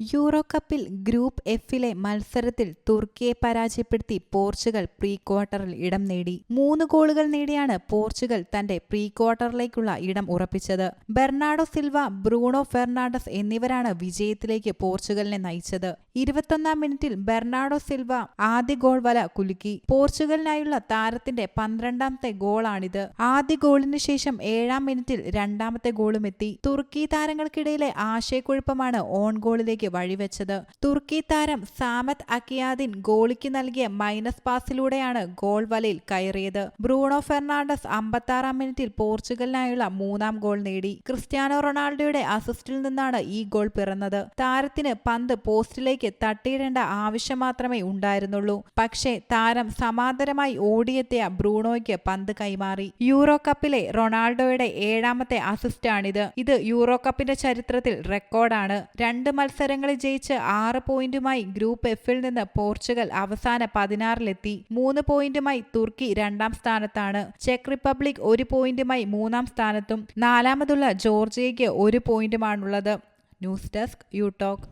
Euro കപ്പിൽ group എഫിലെ മത്സരത്തിൽ തുർക്കിയെ പരാജയപ്പെടുത്തി പോർച്ചുഗൽ പ്രീ ക്വാർട്ടറിൽ ഇടം നേടി. മൂന്ന് ഗോളുകൾ നേടിയാണ് പോർച്ചുഗൽ തന്റെ പ്രീ ക്വാർട്ടറിലേക്കുള്ള ഇടം ഉറപ്പിച്ചത്. ബെർണാഡോ സിൽവ ബ്രൂണോ ഫെർണാണ്ടസ് എന്നിവരാണ് വിജയത്തിലേക്ക് പോർച്ചുഗലിനെ നയിച്ചത്. ഇരുപത്തൊന്നാം മിനിറ്റിൽ ബെർണാഡോ സിൽവ ആദ്യ ഗോൾ വല കുലുക്കി. പോർച്ചുഗലിനായുള്ള താരത്തിന്റെ പന്ത്രണ്ടാമത്തെ ഗോളാണിത്. ആദ്യ ഗോളിന് ശേഷം ഏഴാം മിനിറ്റിൽ രണ്ടാമത്തെ ഗോളും എത്തി തുർക്കി താരങ്ങൾക്കിടയിലെ ആശയക്കുഴപ്പമാണ് ഓൺ ഗോളിലേക്ക് വഴിവെച്ചത്. തുർക്കി താരം സാമത് അക്കിയാദിൻ ഗോളിക്ക് നൽകിയ മൈനസ് പാസിലൂടെയാണ് ഗോൾ വലയിൽ കയറിയത്. ബ്രൂണോ ഫെർണാണ്ടസ് അമ്പത്താറാം മിനിറ്റിൽ പോർച്ചുഗലിനായുള്ള മൂന്നാം ഗോൾ നേടി. ക്രിസ്ത്യാനോ റൊണാൾഡോയുടെ അസിസ്റ്റിൽ നിന്നാണ് ഈ ഗോൾ പിറന്നത്. താരത്തിന് പന്ത് പോസ്റ്റിലേക്ക് തട്ടിയിടേണ്ട ആവശ്യം മാത്രമേ ഉണ്ടായിരുന്നുള്ളൂ. പക്ഷേ താരം സമാന്തരമായി ഓടിയെത്തിയ ബ്രൂണോയ്ക്ക് പന്ത് കൈമാറി. യൂറോ കപ്പിലെ റൊണാൾഡോയുടെ ഏഴാമത്തെ അസിസ്റ്റാണിത്. ഇത് യൂറോ കപ്പിന്റെ ചരിത്രത്തിൽ റെക്കോർഡാണ്. രണ്ട് മത്സരങ്ങളിൽ ജയിച്ച് ആറ് പോയിന്റുമായി ഗ്രൂപ്പ് എഫിൽ നിന്ന് പോർച്ചുഗൽ അവസാന പതിനാറിലെത്തി. മൂന്ന് പോയിന്റുമായി തുർക്കി രണ്ടാം സ്ഥാനത്താണ്. ചെക്ക് റിപ്പബ്ലിക് ഒരു പോയിന്റുമായി മൂന്നാം സ്ഥാനത്തും നാലാമതുള്ള ജോർജിയയ്ക്ക് ഒരു പോയിന്റുമാണുള്ളത്. News desk you talk